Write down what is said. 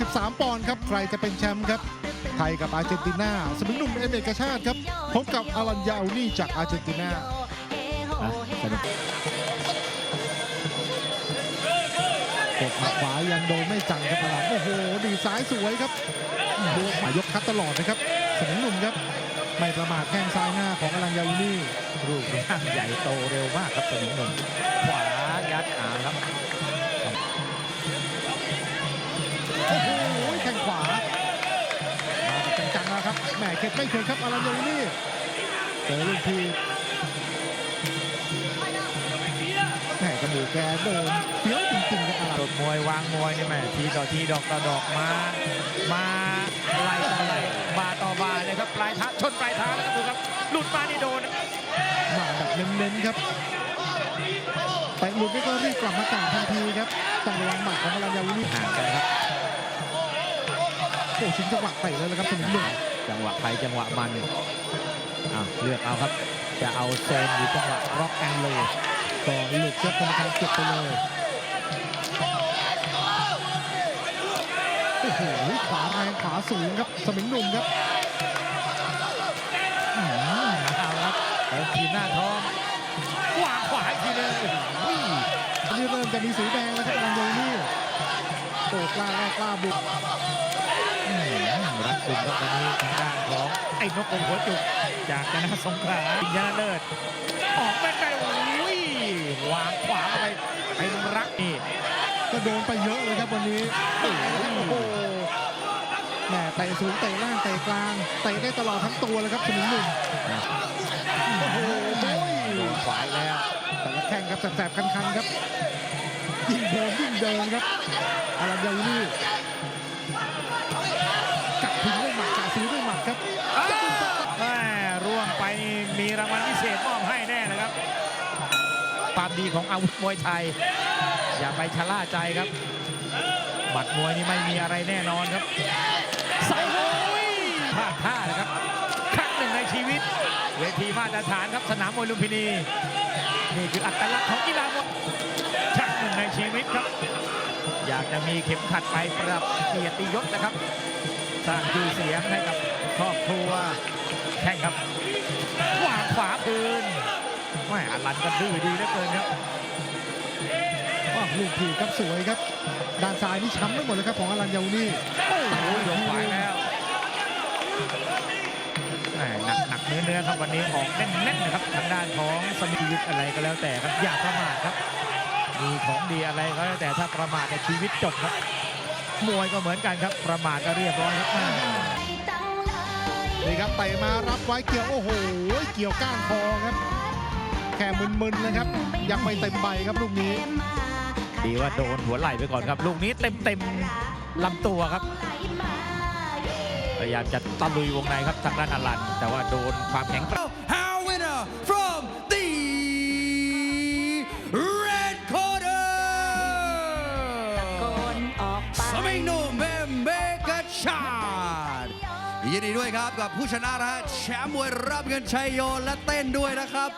43 ปอนด์ครับ ใครจะเป็นแชมป์ครับ ไทยกับอาร์เจนตินาสมิงหนุ่มเอเมกาชาติครับ พบกับอารันยาอูนี่จากอาร์เจนตินาอะสนุกกดหมัดขวายังโดนไม่จังครับอารันโอ้โห ดีซ้ายสวยครับดูมายกคัดตลอดนะครับสมิงหนุ่มครับ ไม่ประมาทแข้งซ้ายหน้าของอารันยาอูนี่รูปร่างใหญ่โตเร็วมากครับสมิงหนุ่มขวายัดขาครับ มเข็ดไม่เข็ดครับอารันยาอูนี่เจอลูกทีแหมกระดูกแกเดินเฟี้ยวจริงๆครับอารันโดดมวยวางมวยนี่แม่ทีต่อทีดอกต่อดอกมา มาไล่ต่อไล่บาต่อบาเลยครับปลายเท้าชนปลายเท้าแล้วครับดูครับหลุดมานี่โดนมาแบบเน้นๆครับไปหลุดนี่ก็รีบกลับมาต่างทันทีครับต้องระวังหมัดของอารันยาอูนี่ห่างกันครับโอ้ชิงจังหวะเตะเลยนะครับสมิงหนุ่ม จังหวะใครจังหวะมันอ้าวเลือกเอาครับ จะเอาโซนหรือจังหวะร็อกแอนโลก็หลุดครับกรรมการเก็บไปเลยโอ้โหขวาแรงขวาสูงครับสมิงหนุ่มครับเอาครับเติมทีมหน้าท้องวางขวาอีกทีหนึงโอ้โหอันนี้เริ่มจะมีสีแดงแล้วครับอารันยาอูนี่โอ้กล้าแรกกล้าบุกอืม รัดกุมครับวันนี้ทางด้านของไอ้นกองหัวจุกจากชนะสงขลาปิญญาเลิศออกไม่ได้โอ้ยวางขวาเข้าไปเป็นรักนี่ก็โดนไปเยอะเลยครับวันนี้โอ้โหแหมเตะสูงเตะล่างเตะกลางเตะได้ตลอดทั้งตัวเลยครับสมิงหนุ่มโอ้โหโดนขวาอีกแล้วแต่ละแข้งครับแสบๆคันๆครับยิ่งเดินยิ่งเดินครับอารันยาอู ความดีของอาวุธมวยไทย อย่าไปชะล่าใจครับหมัดมวยนี่ไม่มีอะไรแน่นอนครับใส่โอ้ยพลาดท่านะครับครั้งหนึ่งในชีวิต เวทีมาตรฐานครับสนามมวยลุมพินี นี่คืออัตลักษณ์ของกีฬามวยครั้งหนึ่งในชีวิตครับ อยากจะมีเข็มขัดไปปรับเกียรติยศนะครับสร้างชื่อเสียงให้กับครอบครัวแข่งครับวางขวาคืน แม่อลันก็ดื้อดีเหลือเกินครับอ้าวลูกถีบครับสวยครับ ด้านซ้ายนี่ช้ำไม่หมดเลยครับของอารันยาอูนี่โอ้โหยกขวาแล้วแหม่หนักหนักเนื้อเนื้อครับวันนี้ออกแน่นๆนะครับทางด้านของสมิธอะไรก็แล้วแต่ครับอย่าประมาทครับมีของดีอะไรก็แล้วแต่ถ้าประมาทในยชีวิตจบครับมวยก็เหมือนกันครับ ประมาทก็เรียบร้อยครับแม่นี่ครับเตะมารับไว้เกี่ยวโอ้โหเกี่ยวก้านคอครับ แค่มึนๆนะครับ ยังไม่เต็มใบครับลูกนี้ ดีว่าโดนหัวไหล่ไปก่อนครับ ลูกนี้เต็มเต็มๆลำตัวครับพยายามจะตะลุยวงในครับทางด้านอลัน แต่ว่าโดนความแข็งแกร่ง Our winner from the red corner สมิงหนุ่มเมเมกาชาดยินดีด้วยครับกับผู้ชนะนะฮะแชมป์มวยรับเงินชัยโยนและเต้นด้วยนะครับ